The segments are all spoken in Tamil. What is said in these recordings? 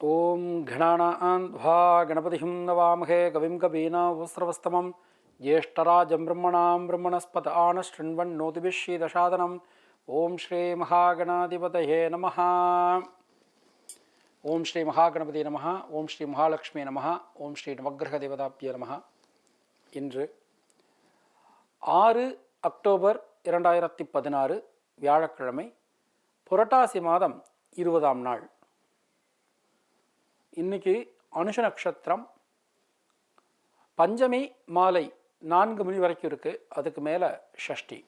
ॐ घणानान्ध्वा गणपतिं नवामहे कविं कवीनावस्रवस्तमं ज्येष्ठराजं ब्रह्मणां ब्रह्मणस्पत आनशृण्वन्नोतिभिश्रीदशादनम् ॐ श्रीमहागणाधिपतये नमः ஓம் ஸ்ரீ மகாகணபதி நமஹ ஓம் ஸ்ரீ மகாலட்சுமி நமஹ ஓம் ஸ்ரீ நவக்கிரக தேவதாப்பிய நமஹ இன்று ஆறு அக்டோபர் இரண்டாயிரத்தி பதினாறு வியாழக்கிழமை புரட்டாசி மாதம் இருபதாம் நாள் இன்னைக்கு அனுஷ நட்சத்திரம் பஞ்சமி மாலை நான்கு மணி வரைக்கும் இருக்கு. அதுக்கு மேலே ஷஷ்டி.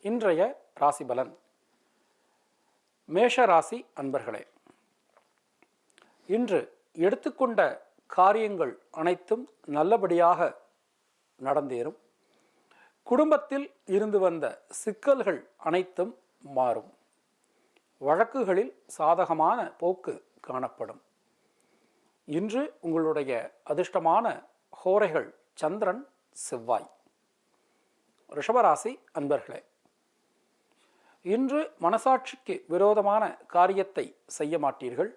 இன்றைய ராசி பலன். மேஷ ராசி அன்பர்களே இன்று எடுத்துக்கொண்ட காரியங்கள் அனைத்தும் நல்லபடியாக நடந்தேறும். குடும்பத்தில் இருந்து வந்த சிக்கல்கள் அனைத்தும் மாறும். வழக்குகளில் சாதகமான போக்கு காணப்படும். இன்று உங்களுடைய அதிர்ஷ்டமான ஹோரைகள் சந்திரன் செவ்வாய். ரிஷபராசி அன்பர்களே இன்று மனசாட்சிக்கு விரோதமான காரியத்தை செய்ய மாட்டீர்கள்.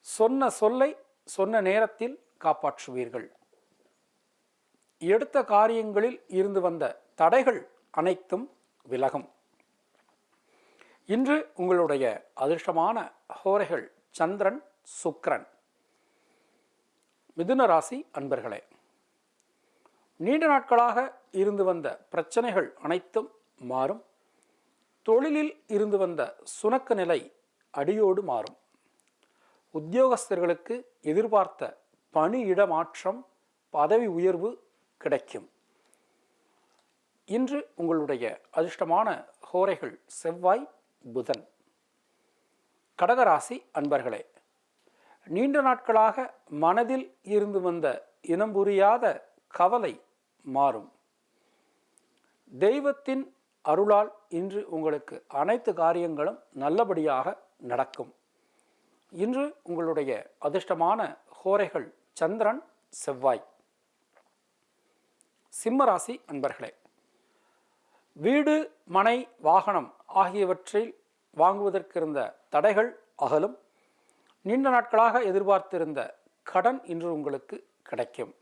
சொன்ன சொல்லை சொன்ன நேரத்தில் காப்பாற்றுவீர்கள். எடுத்த காரியங்களில் இருந்து வந்த தடைகள் அனைத்தும் விலகும். இன்று உங்களுடைய அதிர்ஷ்டமான ஹோரைகள் சந்திரன் சுக்ரன். மிதுன ராசி அன்பர்களே நீண்ட நாட்களாக இருந்து வந்த பிரச்சனைகள் அனைத்தும் மாறும். தொழிலில் இருந்து வந்த சுணக்க நிலை அடியோடு மாறும். உத்தியோகஸ்தர்களுக்கு எதிர்பார்த்த பணியிட மாற்றம் பதவி உயர்வு கிடைக்கும். இன்று உங்களுடைய அதிர்ஷ்டமான ஹோரைகள் செவ்வாய் புதன். கடகராசி அன்பர்களே நீண்ட நாட்களாக மனதில் இருந்து வந்த இனம் புரியாத கவலை மாறும். தெய்வத்தின் அருளால் இன்று உங்களுக்கு அனைத்து காரியங்களும் நல்லபடியாக நடக்கும். இன்று உங்களுடைய அதிர்ஷ்டமான ஹோரைகள் சந்திரன் செவ்வாய். சிம்மராசி அன்பர்களே வீடு மனை வாகனம் ஆகியவற்றில் வாங்குவதற்கிருந்த தடைகள் அகலும். நீண்ட நாட்களாக எதிர்பார்த்திருந்த கடன் இன்று உங்களுக்கு கிடைக்கும்.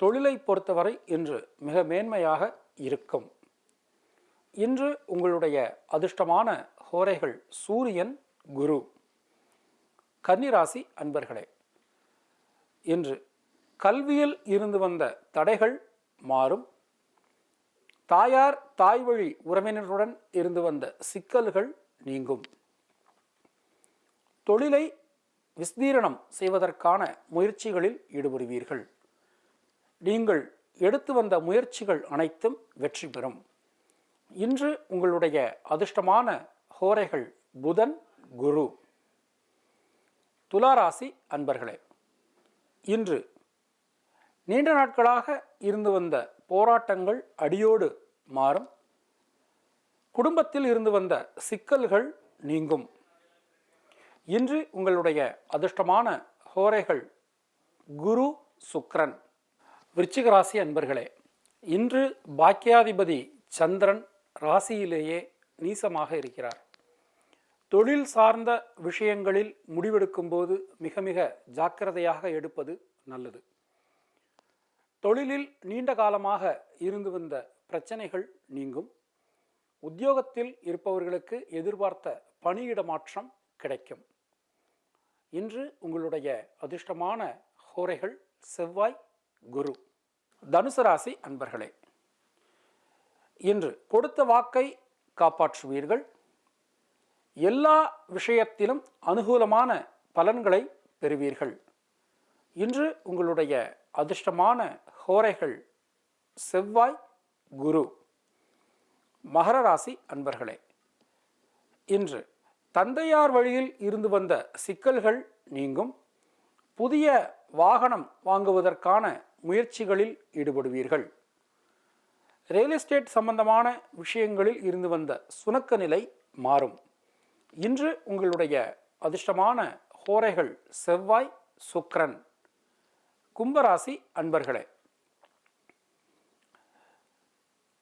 தொழிலை பொறுத்தவரை இன்று மிக மேன்மையாக இருக்கும். இன்று உங்களுடைய அதிர்ஷ்டமான ஹோரைகள் சூரியன் குரு கன்னிராசி அன்பர்களே இன்று கல்வியில் இருந்து வந்த தடைகள் மாறும். தாயார் தாய் வழி உறவினருடன் இருந்து வந்த சிக்கல்கள் நீங்கும். தொழிலை விஸ்தீரணம் செய்வதற்கான முயற்சிகளில் ஈடுபடுவீர்கள். நீங்கள் எடுத்து வந்த முயற்சிகள் அனைத்தும் வெற்றி பெறும். இன்று உங்களுடைய அதிர்ஷ்டமான ஹோரைகள் புதன் குரு. துளாராசி அன்பர்களே இன்று நீண்ட நாட்களாக இருந்து வந்த போராட்டங்கள் அடியோடு மாறும். குடும்பத்தில் இருந்து வந்த சிக்கல்கள் நீங்கும். இன்று உங்களுடைய அதிர்ஷ்டமான ஹோரைகள் குரு சுக்ரன். விருச்சிக ராசி அன்பர்களே இன்று பாக்கியாதிபதி சந்திரன் ராசியிலேயே நீசமாக இருக்கிறார். தொழில் சார்ந்த விஷயங்களில் முடிவெடுக்கும்போது மிக மிக ஜாக்கிரதையாக எடுப்பது நல்லது. தொழிலில் நீண்ட காலமாக இருந்து வந்த பிரச்சனைகள் நீங்கும். உத்தியோகத்தில் இருப்பவர்களுக்கு எதிர்பார்த்த பணியிட மாற்றம் கிடைக்கும். இன்று உங்களுடைய அதிர்ஷ்டமான ஹோரைகள் செவ்வாய் குரு. தனுசு ராசி அன்பர்களே இன்று கொடுத்த வாக்கை காப்பாற்றுவீர்கள். எல்லா விஷயத்திலும் அனுகூலமான பலன்களை பெறுவீர்கள். இன்று உங்களுடைய அதிர்ஷ்டமான ஹோரைகள் செவ்வாய் குரு. மகர ராசி அன்பர்களே இன்று தந்தையார் வழியில் இருந்து வந்த சிக்கல்கள் நீங்கும். புதிய வாகனம் வாங்குவதற்கான முயற்சிகளில் ஈடுபடுவீர்கள். ரியல் எஸ்டேட் சம்பந்தமான விஷயங்களில் இருந்து வந்த சுணக்க நிலை மாறும். இன்று உங்களுடைய அதிர்ஷ்டமான ஹோரைகள் செவ்வாய் சுக்ரன் கும்பராசி அன்பர்களே.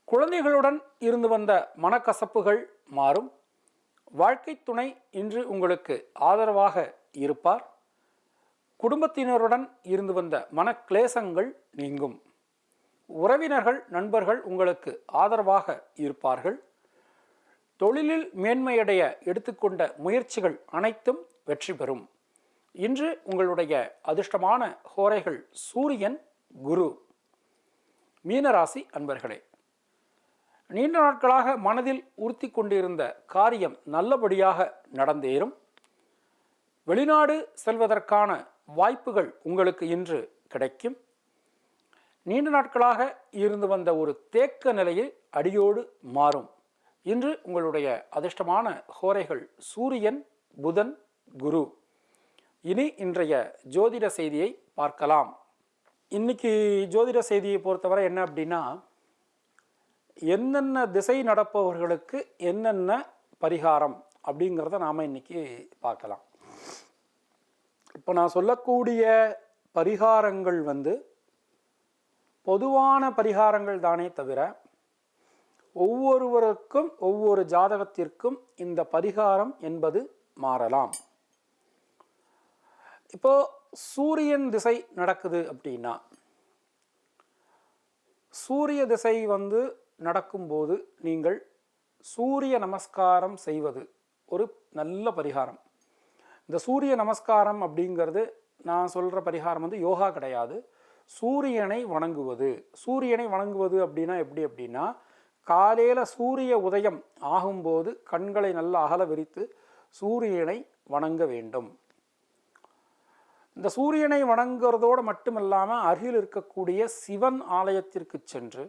குழந்தைகளுடன் இருந்து வந்த மனக்கசப்புகள் மாறும். வாழ்க்கை துணை இன்று உங்களுக்கு ஆதரவாக இருப்பார். குடும்பத்தினருடன் இருந்து வந்த மனக்லேசங்கள் நீங்கும். உறவினர்கள் நண்பர்கள் உங்களுக்கு ஆதரவாக இருப்பார்கள். தொழிலில் மேன்மையடைய எடுத்துக்கொண்ட முயற்சிகள் அனைத்தும் வெற்றி பெறும். இன்று உங்களுடைய அதிர்ஷ்டமான ஹோரைகள் சூரியன் குரு மீனராசி அன்பர்களே. நீண்ட நாட்களாக மனதில் உறுத்தி கொண்டிருந்த காரியம் நல்லபடியாக நடந்தேறும். வெளிநாடு செல்வதற்கான வாய்ப்புகள் உங்களுக்கு இன்று கிடைக்கும். நீண்ட நாட்களாக இருந்து வந்த ஒரு தேக்க நிலையில் அடியோடு மாறும். இன்று உங்களுடைய அதிர்ஷ்டமான ஹோரைகள் சூரியன் புதன் குரு. இனி இன்றைய ஜோதிட செய்தியை பார்க்கலாம். இன்னைக்கு ஜோதிட செய்தியை பொறுத்தவரை என்ன அப்படின்னா என்னென்ன திசை நடப்பவர்களுக்கு என்னென்ன பரிகாரம் அப்படிங்கிறத நாம் இன்னைக்கு பார்க்கலாம். இப்போ நான் சொல்லக்கூடிய பரிகாரங்கள் வந்து பொதுவான பரிகாரங்கள் தானே தவிர ஒவ்வொருவருக்கும் ஒவ்வொரு ஜாதகத்திற்கும் இந்த பரிகாரம் என்பது மாறலாம். இப்போ சூரியன் திசை நடக்குது அப்படின்னா சூரிய திசை வந்து நடக்கும்போது நீங்கள் சூரிய நமஸ்காரம் செய்வது ஒரு நல்ல பரிகாரம். இந்த சூரிய நமஸ்காரம் அப்படிங்கிறது நான் சொல்கிற பரிகாரம் வந்து யோகா கிடையாது. சூரியனை வணங்குவது. சூரியனை வணங்குவது அப்படின்னா எப்படி அப்படின்னா காலையில் சூரிய உதயம் ஆகும்போது கண்களை நல்லா அகல விரித்து சூரியனை வணங்க வேண்டும். இந்த சூரியனை வணங்குறதோடு மட்டுமில்லாமல் அருகில் இருக்கக்கூடிய சிவன் ஆலயத்திற்கு சென்று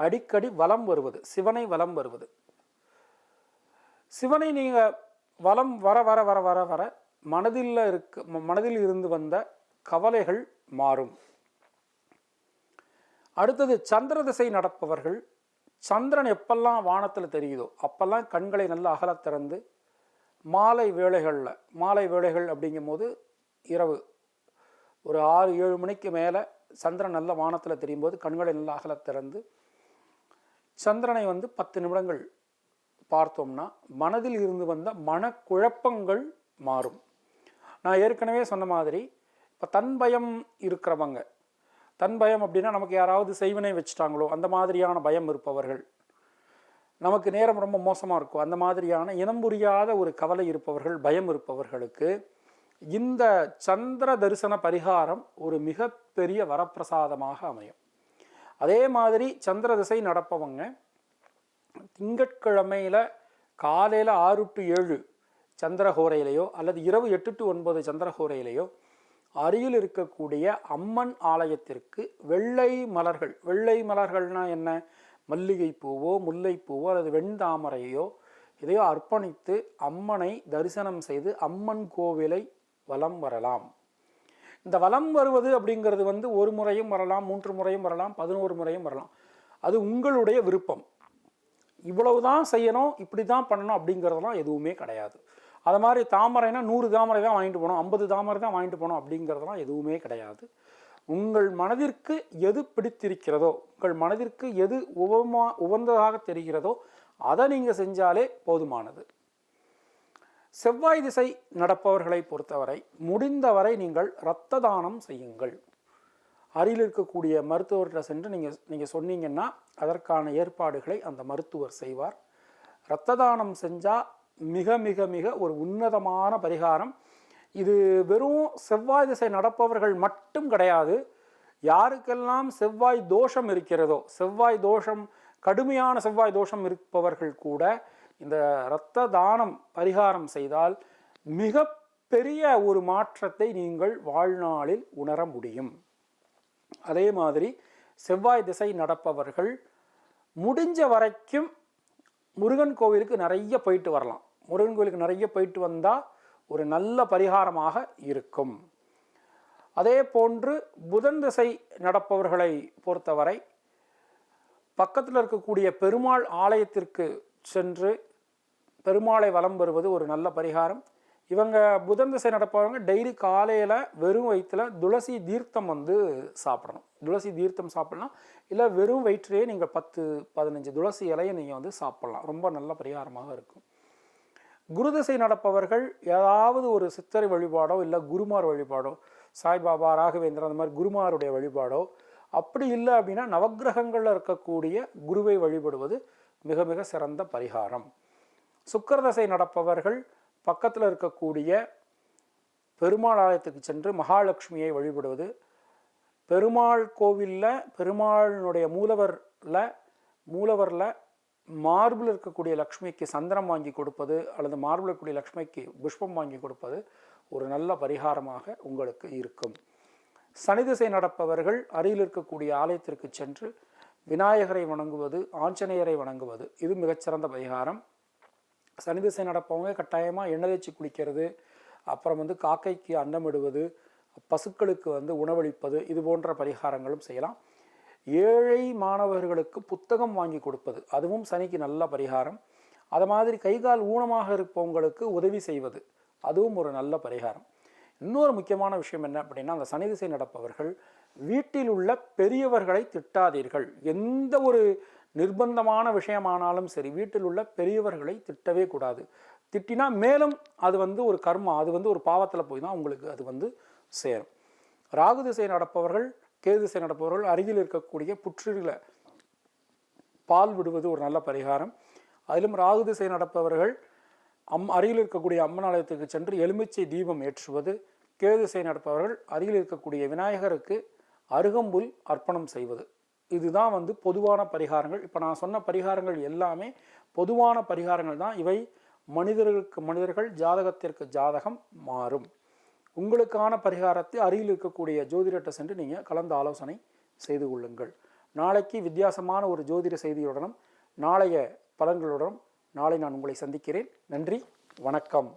அடிக்கடி வலம் வருவது சிவனை வலம் வருவது. சிவனை நீங்கள் வலம் வர வர வர வர வர மனதில் இருக்க ம- மனதில் இருந்து வந்த கவலைகள் மாறும். அடுத்தது சந்திர திசை நடப்பவர்கள் சந்திரன் எப்பெல்லாம் வானத்தில் தெரியுதோ அப்பெல்லாம் கண்களை நல்லா அகல திறந்து மாலை வேளைகளில் மாலை வேளைகள் அப்படிங்கும்போது இரவு ஒரு ஆறு ஏழு மணிக்கு மேலே சந்திரன் நல்ல வானத்தில் தெரியும் போது கண்களை நல்லா அகல திறந்து சந்திரனை வந்து பத்து நிமிடங்கள் பார்த்தோம்னா மனதில் இருந்து வந்த மனக்குழப்பங்கள் மாறும். நான் ஏற்கனவே சொன்ன மாதிரி இப்போ தன் பயம் இருக்கிறவங்க தன் பயம் அப்படின்னா நமக்கு யாராவது செய்வினை வச்சுட்டாங்களோ அந்த மாதிரியான பயம் இருப்பவர்கள். நமக்கு நேரம் ரொம்ப மோசமாக இருக்கும். அந்த மாதிரியான இனம் புரியாத ஒரு கவலை இருப்பவர்கள் பயம் இருப்பவர்களுக்கு இந்த சந்திர தரிசன பரிகாரம் ஒரு மிகப்பெரிய வரப்பிரசாதமாக அமையும். அதே மாதிரி சந்திர திசை நடப்பவங்க திங்கட்கிழமையில் காலையில் ஆறு டு ஏழு சந்திரஹோரையிலையோ அல்லது இரவு எட்டு டு ஒன்பது சந்திரஹோரையிலையோ அருகில் இருக்கக்கூடிய அம்மன் ஆலயத்திற்கு வெள்ளை மலர்கள் வெள்ளை மலர்கள்னா என்ன? மல்லிகை பூவோ முல்லைப்பூவோ அல்லது வெண்தாமரையோ இதையோ அர்ப்பணித்து அம்மனை தரிசனம் செய்து அம்மன் கோவிலை வலம் வரலாம். இந்த வலம் வருவது அப்படிங்கிறது வந்து ஒரு முறையும் வரலாம் மூன்று முறையும் வரலாம் பதினோரு முறையும் வரலாம். அது உங்களுடைய விருப்பம். இவ்வளவு தான் செய்யணும் இப்படி தான் பண்ணணும் அப்படிங்கிறதெல்லாம் எதுவுமே கிடையாது. அது மாதிரி தாமரைனா நூறு தாமரை தான் வாங்கிட்டு போகணும் ஐம்பது தாமரை தான் வாங்கிட்டு போகணும் அப்படிங்கிறதெல்லாம் எதுவுமே கிடையாது. உங்கள் மனதிற்கு எது பிடித்திருக்கிறதோ உங்கள் மனதிற்கு எது உபமா உகந்ததாக தெரிகிறதோ அதை நீங்கள் செஞ்சாலே போதுமானது. செவ்வாய் திசை நடப்பவர்களை பொறுத்தவரை முடிந்தவரை நீங்கள் இரத்த தானம் செய்யுங்கள். அருகில் இருக்கக்கூடிய மருத்துவர்கிட்ட சென்று நீங்கள் நீங்கள் சொன்னீங்கன்னா அதற்கான ஏற்பாடுகளை அந்த மருத்துவர் செய்வார். இரத்த தானம் செஞ்சால் மிக மிக மிக ஒரு உன்னதமான பரிகாரம். இது வெறும் செவ்வாய் திசை நடப்பவர்கள் மட்டும் கிடையாது. யாருக்கெல்லாம் செவ்வாய் தோஷம் இருக்கிறதோ செவ்வாய் தோஷம் கடுமையான செவ்வாய் தோஷம் இருப்பவர்கள் கூட இந்த இரத்த தானம் பரிகாரம் செய்தால் மிக பெரிய ஒரு மாற்றத்தை நீங்கள் வாழ்நாளில் உணர முடியும். அதே மாதிரி செவ்வாய் திசை நடப்பவர்கள் முடிஞ்ச வரைக்கும் முருகன் கோவிலுக்கு நிறைய போயிட்டு வரலாம். முருகன் கோவிலுக்கு நிறைய போயிட்டு வந்தால் ஒரு நல்ல பரிகாரமாக இருக்கும். அதே போன்று புதன் திசை நடப்பவர்களை பொறுத்தவரை பக்கத்தில் இருக்கக்கூடிய பெருமாள் ஆலயத்திற்கு சென்று பெருமாளை வலம் வருவது ஒரு நல்ல பரிகாரம். இவங்க புதன் திசை நடப்பவங்க டெய்லி காலையில் வெறும் வயிற்றில் துளசி தீர்த்தம் வந்து சாப்பிடணும். துளசி தீர்த்தம் சாப்பிடலாம் இல்லை வெறும் வயிற்றிலே நீங்கள் பத்து பதினஞ்சு துளசி இலையை நீங்கள் வந்து சாப்பிடலாம். ரொம்ப நல்ல பரிகாரமாக இருக்கும். குருதிசை நடப்பவர்கள் ஏதாவது ஒரு சித்தரை வழிபாடோ இல்லை குருமார் வழிபாடோ சாய்பாபா ராகவேந்திரன் அந்த மாதிரி குருமாருடைய வழிபாடோ அப்படி இல்லை அப்படின்னா நவக்கிரகங்களில் இருக்கக்கூடிய குருவை வழிபடுவது மிக மிக சிறந்த பரிகாரம். சுக்கரதசை நடப்பவர்கள் பக்கத்தில் இருக்கக்கூடிய பெருமாள் ஆலயத்துக்கு சென்று மகாலட்சுமியை வழிபடுவது. பெருமாள் கோவிலில் பெருமாளினுடைய மூலவரில் மூலவரில் மார்பில் இருக்கக்கூடிய லக்ஷ்மிக்கு சந்திரம் வாங்கி கொடுப்பது அல்லது மார்பில் இருக்கக்கூடிய லக்ஷ்மிக்கு புஷ்பம் வாங்கி கொடுப்பது ஒரு நல்ல பரிகாரமாக உங்களுக்கு இருக்கும். சனி திசை நடப்பவர்கள் அருகில் இருக்கக்கூடிய ஆலயத்திற்கு சென்று விநாயகரை வணங்குவது ஆஞ்சநேயரை வணங்குவது இது மிகச்சிறந்த பரிகாரம். சனி திசை நடப்பவங்க கட்டாயமாக எண்ணெய் தேய்ச்சி குளிக்கிறது அப்புறம் வந்து காக்கைக்கு அன்னமிடுவது பசுக்களுக்கு வந்து உணவளிப்பது இது போன்ற பரிகாரங்களும் செய்யலாம். ஏழை மாணவர்களுக்கு புத்தகம் வாங்கி கொடுப்பது அதுவும் சனிக்கு நல்ல பரிகாரம். அது மாதிரி கைகால் ஊனமாக இருப்பவங்களுக்கு உதவி செய்வது அதுவும் ஒரு நல்ல பரிகாரம். இன்னொரு முக்கியமான விஷயம் என்ன அப்படின்னா அந்த சனி திசை நடப்பவர்கள் வீட்டில் உள்ள பெரியவர்களை திட்டாதீர்கள். எந்த ஒரு நிர்பந்தமான விஷயமானாலும் சரி வீட்டில் உள்ள பெரியவர்களை திட்டவே கூடாது. திட்டினா மேலும் அது வந்து ஒரு கர்மா அது வந்து ஒரு பாவத்தில் போய் தான் உங்களுக்கு அது வந்து சேரும். ராகு திசை நடப்பவர்கள் கேது திசை நடப்பவர்கள் அருகில் இருக்கக்கூடிய புற்றுகளை பால் விடுவது ஒரு நல்ல பரிகாரம். அதிலும் ராகு திசை நடப்பவர்கள் அம் அருகில் இருக்கக்கூடிய அம்மன் ஆலயத்துக்கு சென்று எலுமிச்சை தீபம் ஏற்றுவது. கேது திசை நடப்பவர்கள் அருகில் இருக்கக்கூடிய விநாயகருக்கு அருகம்புல் அர்ப்பணம் செய்வது. இதுதான் வந்து பொதுவான பரிகாரங்கள். இப்போ நான் சொன்ன பரிகாரங்கள் எல்லாமே பொதுவான பரிகாரங்கள் தான். இவை மனிதர்களுக்கு மனிதர்கள் ஜாதகத்திற்கு ஜாதகம் மாறும். உங்களுக்கான பரிகாரத்தை அருகில் இருக்கக்கூடிய ஜோதிடத்தை சென்று நீங்கள் கலந்து ஆலோசனை செய்து கொள்ளுங்கள். நாளைக்கு வித்தியாசமான ஒரு ஜோதிட செய்தியுடனும் நாளைய பலன்களுடனும் நாளை நான் உங்களை சந்திக்கிறேன். நன்றி வணக்கம்.